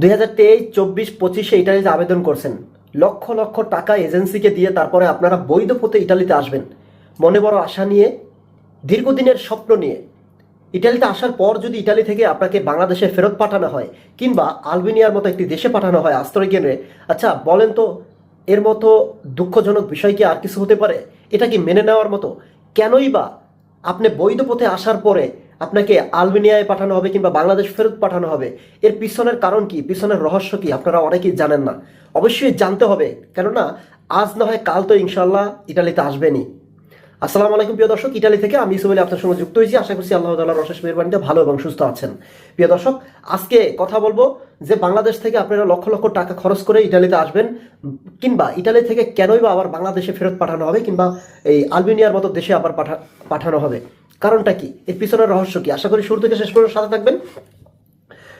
দুই হাজার তেইশ, চব্বিশ, পঁচিশে ইটালিতে আবেদন করছেন। লক্ষ লক্ষ টাকা এজেন্সিকে দিয়ে তারপরে আপনারা বৈধ পথে ইটালিতে আসবেন। মনে বড় আশা নিয়ে, দীর্ঘদিনের স্বপ্ন নিয়ে। ইটালিতে আসার পর যদি ইটালি থেকে আপনাকে বাংলাদেশে ফেরত পাঠানো হয়, কিংবা আলবেনিয়ার মতো একটি দেশে পাঠানো হয় আশ্রয় কেন্দ্রে আচ্ছা বলেন তো, এর মতো দুঃখজনক বিষয় কি আর কিছু হতে পারে? এটা কি মেনে নেওয়ার মতো? কেনই বা আপনি বৈধ পথে আসার পরে আপনাকে আলবেনিয়ায় পাঠানো হবে কিংবা বাংলাদেশ ফেরত পাঠানো হবে। এর পিছনের কারণ কি? পিছনের রহস্য কি? আপনারা অনেকেই জানেন না। অবশ্যই জানতে হবে। কেননা, আজ না হয় কাল তো ইনশাল্লাহ ইটালিতে আসবেনই। আসসালামু আলাইকুম প্রিয় দর্শক, ইটালি থেকে আমি ইসুবলি আপনার সঙ্গে যুক্ত হয়েছি। আশা করছি আল্লাহ তাল্লাহ রশেষ মেহরবানিতে ভালো এবং সুস্থ আছেন। প্রিয় দর্শক, আজকে কথা বলব যে বাংলাদেশ থেকে আপনারা লক্ষ লক্ষ টাকা খরচ করে ইটালিতে আসবেন কিংবা ইটালি থেকে কেনই বা আবার বাংলাদেশে ফেরত পাঠানো হবে কিংবা এই আলবেনিয়ার মতো দেশে আবার পাঠানো হবে। কারণটা কি? এর পিছনের রহস্য কি? আশা করি শুরু থেকে শেষ পর্যন্ত সাথে থাকবেন।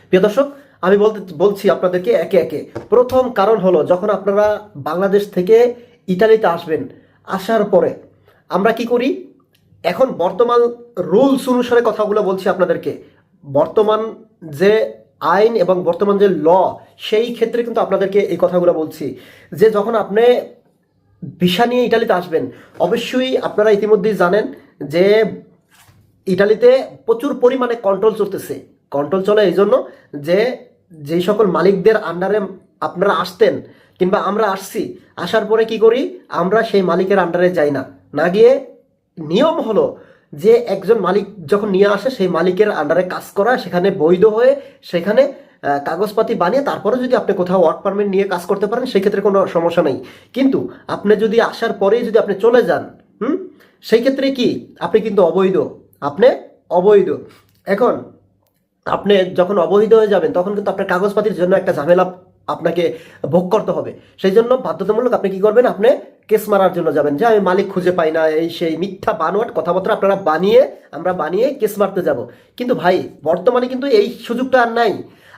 প্রিয় দর্শক, আমি বলতে বলছি আপনাদেরকে একে একে। প্রথম কারণ হলো, যখন আপনারা বাংলাদেশ থেকে ইটালিতে আসবেন, আসার পরে আমরা কি করি? এখন বর্তমান রুলস অনুসারে কথাগুলো বলছি আপনাদেরকে। বর্তমান যে আইন এবং বর্তমান যে ল, সেই ক্ষেত্রে কিন্তু আপনাদেরকে এই কথাগুলো বলছি। যে যখন আপনি ভিসা নিয়ে ইটালিতে আসবেন, অবশ্যই আপনারা ইতিমধ্যেই জানেন যে ইটালিতে প্রচুর পরিমাণে কন্ট্রোল চলতেছে। কন্ট্রোল চলে এই জন্য যে যেই সকল মালিকদের আন্ডারে আপনারা আসতেন কিংবা আমরা আসছি, আসার পরে কি করি? আমরা সেই মালিকের আন্ডারে যাই না। না গিয়ে নিয়ম হলো যে, একজন মালিক যখন নিয়ে আসে, সেই মালিকের আন্ডারে কাজ করা, সেখানে বৈধ হয়ে সেখানে কাগজপাতি বানিয়ে তারপরে যদি আপনি কোথাও ওয়ার্ক পারমিট নিয়ে কাজ করতে পারেন সেই ক্ষেত্রে কোনো সমস্যা নেই। কিন্তু আপনি যদি আসার পরেই যদি আপনি চলে যান, হুম? সেই ক্ষেত্রে কি? আপনি কিন্তু অবৈধ। আপনি অবৈধ। এখন আপনি যখন অবৈধ হয়ে যাবেন, তখন কিন্তু আপনার কাগজপাতির জন্য একটা ঝামেলা আপনাকে ভোগ করতে হবে। সেই জন্য বাধ্যতামূলক আপনি কি করবেন, আপনি কেস মারার জন্য যাবেন। যে আমি মালিক খুঁজে পাই না, এই সেই মিথ্যা বানোয়াট কথাবার্তা আপনারা বানিয়ে, আমরা বানিয়ে কেস মারতে যাব। কিন্তু ভাই, বর্তমানে কিন্তু এই সুযোগটা আর নাই।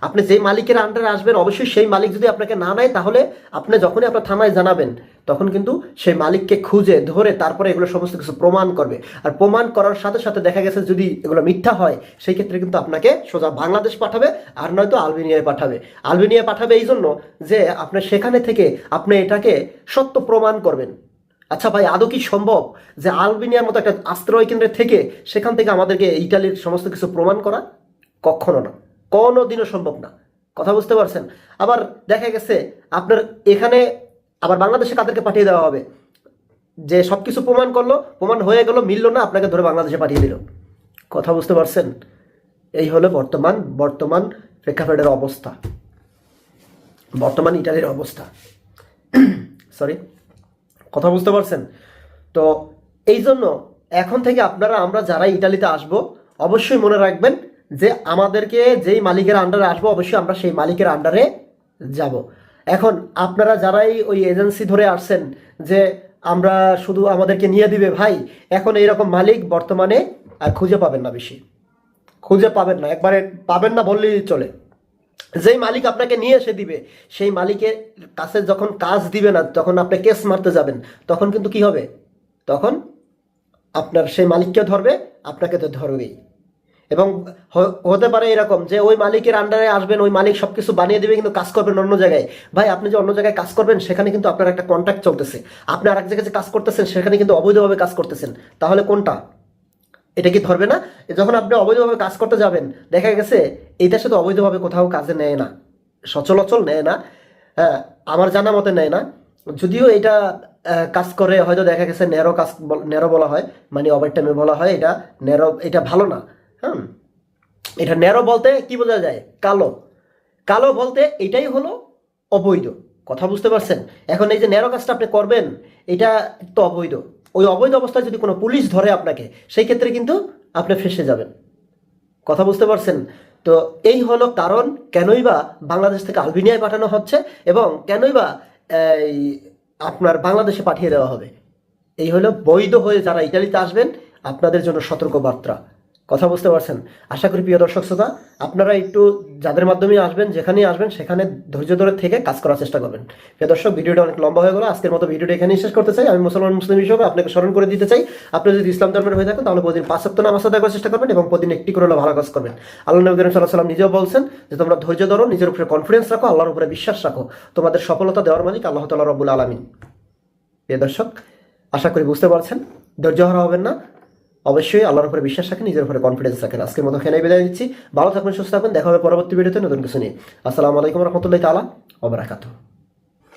আপনি যেই মালিকের আন্ডারে আসবেন, অবশ্যই সেই মালিক যদি আপনাকে না নেয়, তাহলে আপনি যখনই আপনার থানায় জানাবেন তখন কিন্তু সেই মালিককে খুঁজে, ধরে তারপরে এগুলো সমস্ত কিছু প্রমাণ করবে। আর প্রমাণ করার সাথে সাথে দেখা গেছে যদি এগুলো মিথ্যা হয়, সেই ক্ষেত্রে কিন্তু আপনাকে সোজা বাংলাদেশ পাঠাবে আর নয়তো আলবেনিয়ায় পাঠাবে। আলবেনিয়ায় পাঠাবে এই জন্য যে আপনি সেখানে থেকে আপনি এটাকে সত্য প্রমাণ করবেন। আচ্ছা ভাই, আদৌ কি সম্ভব যে আলবেনিয়ার মতো একটা আশ্রয় কেন্দ্রে থেকে সেখান থেকে আমাদেরকে ইটালির সমস্ত কিছু প্রমাণ করা? কখনো না। কোনো দিনও সম্ভব না। কথা বুঝতে পারছেন? আবার দেখা গেছে আপনার এখানে আবার বাংলাদেশে কাদেরকে পাঠিয়ে দেওয়া হবে? যে সব কিছু প্রমাণ করল, প্রমাণ হয়ে গেল, মিললো না, আপনাকে ধরে বাংলাদেশে পাঠিয়ে দিল। কথা বুঝতে পারছেন? এই হলো বর্তমান বর্তমান প্রেক্ষাপটের অবস্থা। বর্তমান ইটালির অবস্থা। সরি কথা বুঝতে পারছেন? তো এই জন্য এখন থেকে আপনারা, আমরা যারা ইটালিতে আসব, অবশ্যই মনে রাখবেন যে আমাদেরকে যেই মালিকের আন্ডারে আসব, অবশ্যই আমরা সেই মালিকের আন্ডারে যাব। এখন আপনারা যারাই ওই এজেন্সি ধরে আসছেন যে আমরা শুধু আমাদেরকে নিয়ে দিবে ভাই, এখন এইরকম মালিক বর্তমানে আর খুঁজে পাবেন না বেশি। খুঁজে পাবেন না, একবারে পাবেন না বললেই চলে। যেই মালিক আপনাকে নিয়ে এসে দিবে, সেই মালিকের কাছে যখন কাজ দিবে না তখন আপনি কেস মারতে যাবেন, তখন কিন্তু কি হবে? তখন আপনার সেই মালিককে ধরবে, আপনাকে তো ধরবেই। এবং হতে পারে এরকম যে ওই মালিকের আন্ডারে আসবেন, ওই মালিক সবকিছু বানিয়ে দিবে, কিন্তু কাজ করবেন অন্য জায়গায়। ভাই, আপনি যে অন্য জায়গায় কাজ করবেন, সেখানে কিন্তু আপনার একটা কন্ট্রাক্ট চলতেছে। আপনি আর এক জায়গায় যে কাজ করতেছেন, সেখানে কিন্তু অবৈধভাবে কাজ করতেছেন। তাহলে কোনটা? এটা কি ধরবে না? যখন আপনি অবৈধভাবে কাজ করতে যাবেন, দেখা গেছে এই দেশে তো অবৈধভাবে কোথাও কাজে নেয় না। সচলাচল নেয় না। হ্যাঁ আমার জানা মতে নেয় না। যদিও এটা কাজ করে, হয়তো দেখা গেছে ন্যারো কাজ ন্যারো বলা হয় মানে ওভার টাইমে বলা হয়, এটা ন্যারো, এটা ভালো না। হ্যাঁ এটা ন্যারো বলতে কি বোঝা যায়? কালো। কালো বলতে এটাই হলো অবৈধ। কথা বুঝতে পারছেন? এখন এই যে ন্যারো কাজটা আপনি করবেন এটা তো অবৈধ। ওই অবৈধ অবস্থায় যদি কোনো পুলিশ ধরে আপনাকে সেই ক্ষেত্রে কিন্তু আপনি ফেসে যাবেন। কথা বুঝতে পারছেন? তো এই হলো কারণ কেনই বা বাংলাদেশ থেকে আলবেনিয়ায় পাঠানো হচ্ছে এবং কেনই বা এই, আপনার বাংলাদেশে পাঠিয়ে দেওয়া হবে। এই হলো বৈধ হয়ে যারা ইটালিতে আসবেন আপনাদের জন্য সতর্ক বার্তা কথা বুঝতে পারছেন? আশা করি প্রিয় দর্শক শ্রোতা, আপনারা একটু যাদের মাধ্যমে আসবেন, যেখানেই আসবেন, সেখানে ধৈর্য ধরে থেকে কাজ করার চেষ্টা করবেন। প্রিয় দর্শক, ভিডিওটা অনেক লম্বা হয়ে গেল, আজকের মতো ভিডিওটা এখানেই শেষ করতে চাই। আমি মুসলমান মুসলিম হিসেবে আপনাকে স্মরণ করে দিতে চাই, আপনি যদি ইসলাম ধর্মের হয়ে থাকেন, তাহলে প্রতিদিন পাঁচ সপ্তাহ নামাজ আদায় করার চেষ্টা করবেন এবং প্রতিদিন একটি করে ভালো কাজ করবেন। আল্লাহ নবী করিম সাল্লাহ সাল্লাম নিজেও বলছেন যে, তোমরা ধৈর্য ধরো, নিজের উপরে কনফিডেন্স রাখো, আল্লাহর উপরে বিশ্বাস রাখো। তোমাদের সফলতা দেওয়ার মালিক আল্লাহ তাল্লাহ রবুল আলমিন। প্রিয় দর্শক, আশা করি বুঝতে পারছেন, ধৈর্য হারা হবেন না। অবশ্যই আল্লাহর উপরে বিশ্বাস রাখেন, নিজের উপরে কনফিডেন্স রাখেন। আজকের মতো খেলাই বিদায় দিচ্ছি ভালো থাকবেন সুস্থ থাকবেন দেখা হবে পরবর্তী ভিডিওতে নতুন কিছু নিয়ে। আসসালামু আলাইকুম রহমতুল্লাহ তালা ওবরাকাতু